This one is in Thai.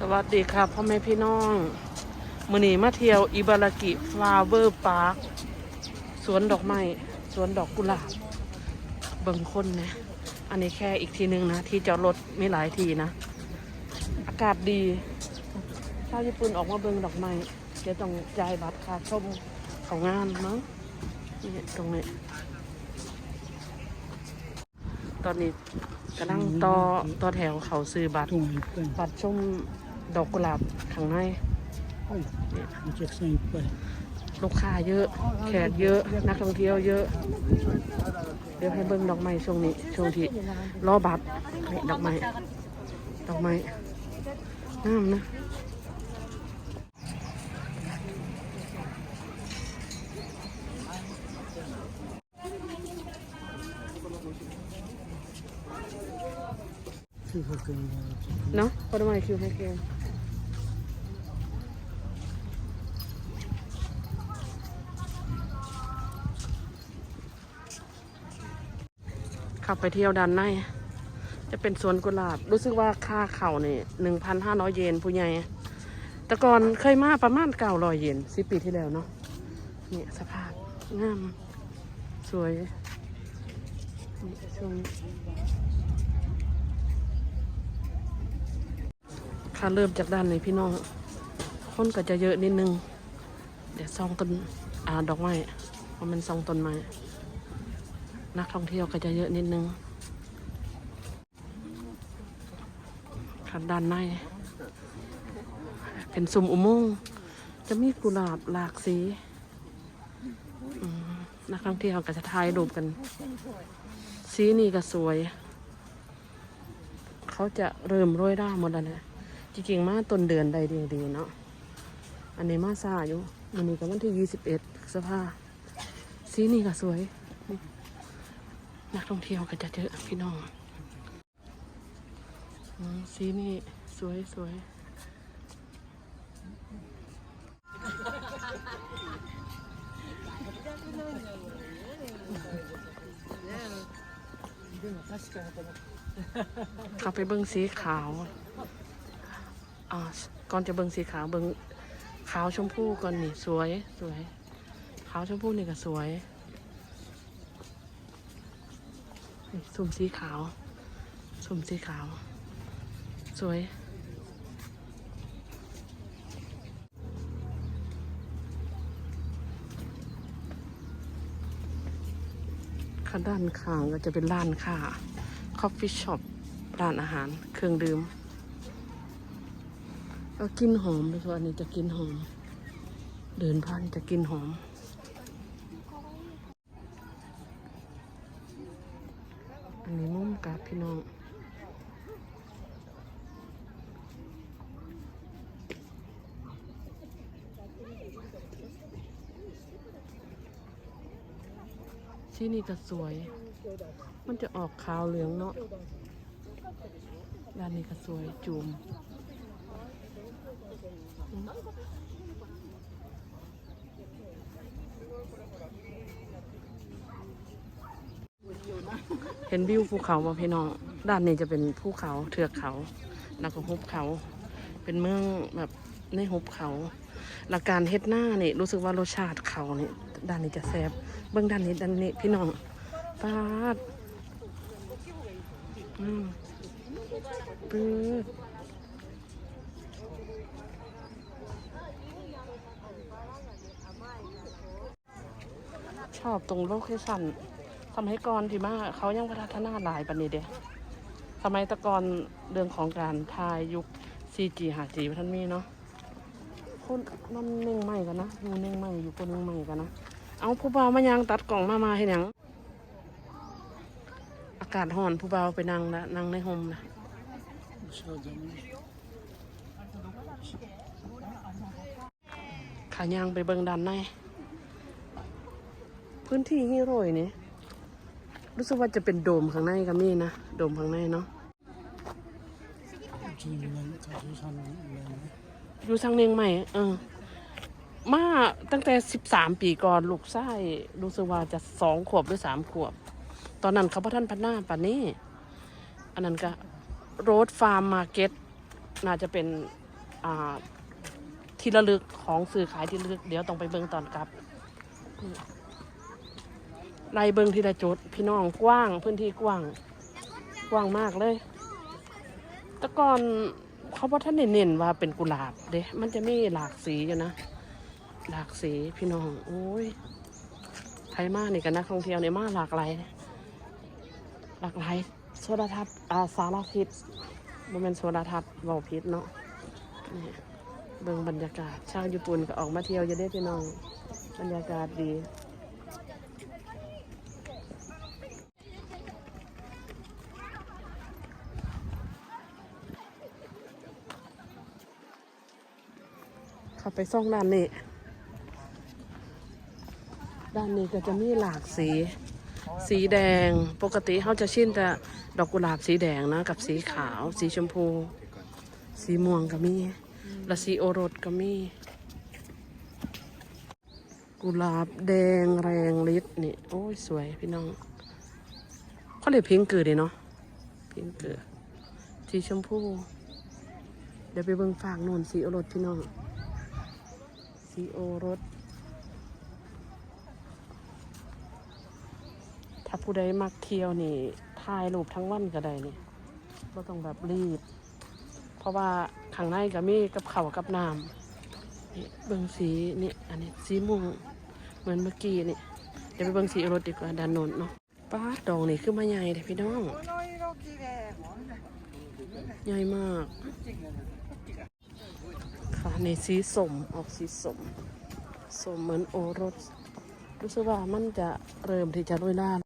สวัสดีครับพ่อแม่พี่น้องมือนีมาเที่ยวอิบารากิฟลาเวอร์พาร์คสวนดอกไม้สวนดอกกุหลาบเบิ่งคนนะ อันนี้แค่อีกทีหนึ่งนะ ที่จอดรถมีหลายทีนะ อากาศดีชาวญี่ปุ่นออกมาเบิ่งดอกไม้เดี๋ยวต้องจ่ายบัตรค่าชมของงานมั้งนี่ตรงนี้ ตอนนี้กำลังต่อต่อแถวเขาซื้อบัตร Tom il peine. บัตรชม ดอกกุหลาบข้างใน Oui, on tire ça il peine. ลูกค้าเยอะ แขกเยอะ นักท่องเที่ยวเยอะ เดี๋ยวให้เบิ้งดอกไม้ช่วงนี้ ช่วงที่รอบัตรนี่ดอกไม้ ดอกไม้งามนะ Il faut que- เนาะพอดอกไม้คิวให้เก ขับไปเที่ยวด้านใน จะเป็นสวนกุหลาบ รู้สึกว่าค่าเข่าเนี่ยหนึ่งพันห้าร้อยเยนผู้ใหญ่แต่ก่อนเคยมาประมาณเก้าร้อยเยนสิปีที่แล้วเนาะเนี่ยสภาพงาม สวยนี่ช่วงค่าเริ่มจากด้านในพี่น้อง คนก็จะเยอะนิดนึง เดี๋ยวซองต้นอาดอกไม้เพราะมันซองต้นไม้ นักท่องเที่ยวก็จะเยอะนิดนึงขันด้านใน เป็นซุ้มอุโมงค์จะมีกุหลาบหลากสีนักท่องเที่ยวก็จะถ่ายรูปกัน สีนี่ก็สวย เขาจะเริ่มโรยด้าหมดแล้วนะจริงๆมาต้นเดือนใดดีๆเนาะอันนี้มาซาอยู่มันนี้ก็วันที่ยี่สิบเอ็ดสภาสีนี่ก็สวย นักท่องเที่ยวก็จะเยอะพี่น้องอสีนี่สวยสวยเขาไปเบิ้งสีขาวอ่าก่อนจะเบิ้งสีขาวเบิ้งขาวชมพูก่อนนี่สวยสวย ขาวชมพูนี่ก็สวยนี่ สุ่มสีขาว สุ่มสีขาว สวย ข้างด้านข้างก็จะเป็นร้านค้าคอฟฟี่ช็อปร้านอาหาร เครื่องดื่มก็กินหอมเลยส่วนอันนี้จะกินหอม เดินผ่านจะกินหอม อันนี้มุมกับพี่น้องที่นี่ก็สวย มันจะออกขาวเหลืองเนาะด้านนี้ก็สวยจุ่ม เห็นวิวภูเขามาพี่น้อง ด้านนี้จะเป็นภูเขาเทือกเขา แล้วก็หุบเขา เป็นเมืองแบบในหุบเขาหลักการเฮ็ดหน้านี่รู้สึกว่ารสชาติเขานี่ด้านนี้จะแซ่บเบื้องด้านนี้ด้านนี้พี่น้องฟาดอืมปื๊ดชอบตรงโลเคชั่น สมัยก่อนที่มาเขายังพัฒนาหลายปันนี้เด้สมัยแตะกอนเรื่องของการถ่ายยุค 4G 5G ท่านมีเนาะคนมันเน่งใหม่กันนะอยู่เน่งใหม่อยู่คนเน่งใหม่กันนะเอาผู้บ่าวมายังตัดกล่องมามาให้หยังอากาศห่อนผู้บ่าวไปนั่งนะนั่งในห่มนะ Ça, demain. ขายางไปเบิงด้านในพื้นที่ฮีโร่ยนี่ รู้สึกว่าจะเป็นโดมข้างในก็มีนะ โดมข้างในเนาะอยู่ทางเนียงใหม่เออ มาตั้งแต่สิบสามปีก่อนลูกไส้รู้สึกว่าจะสองขวบหรือสามขวบ ตอนนั้นเขาพ่อท่านพันหน้าป่านนี้ อันนั้นก็โรดฟาร์มมาเก็ตน่าจะเป็นอ่าที่ระลึกของสื่อขายที่ระลึก เดี๋ยวต้องไปเบิ่งตอนกลับ ไล่เบิ่งที่ละจุด พี่น้องกว้างพื้นที่กว้าง กว้างมากเลย แต่ก่อนเขาบอกท่านเน้นว่าเป็นกุหลาบเด้ มันจะมีหลากสีอยู่นะ หลากสีพี่น้อง โอ้ยไทยมากนี่กันนักท่องเที่ยวเนี่ยมากหลากหลายหลากหลายโซดาทัศน์อาสารทิศมันเป็นโซดาทัศน์เบาพิษเนาะนี่เบิ่งบรรยากาศชาวญี่ปุ่นก็ออกมาเที่ยวจะได้พี่น้อง บรรยากาศดี เข้าไปซ่องด้านนี้ ด้านนี้ก็จะมีหลากสี สีแดง ปกติเขาจะชินแต่ดอกกุหลาบสีแดงนะ กับสีขาว สีชมพู สีม่วงก็มี และสีโอรสก็มี กุหลาบแดงแรงฤทธิ์นี่ โอ้ยสวยพี่น้องเขาเรียกพิงเกือเดเนาะพิงเกือสีชมพูเดี๋ยวไปเบิ่งฝากนนสีโอรสพี่น้อง สีโอรส ถ้าผู้ใดมักเที่ยวนี่ถ่ายรูปทั้งวันก็ได้นี่ก็ต้องแบบรีบ เพราะว่าข้างในก็มีกับเขากับน้ำนี่เบิงสีนี่อันนี้สีม่วงเหมือนเมื่อกี้นี่เดี๋ยวไปเบิงสีรถดีกว่าด้านโน้นเนาะป้าดดองนี่คือมาใหญ่เลยพี่น้อง ใหญ่มาก ค่ะในสีสมออกสีสมสมเหมือนโอรส รู้สึกว่ามันจะเริ่มที่จะลุ่ยหน้า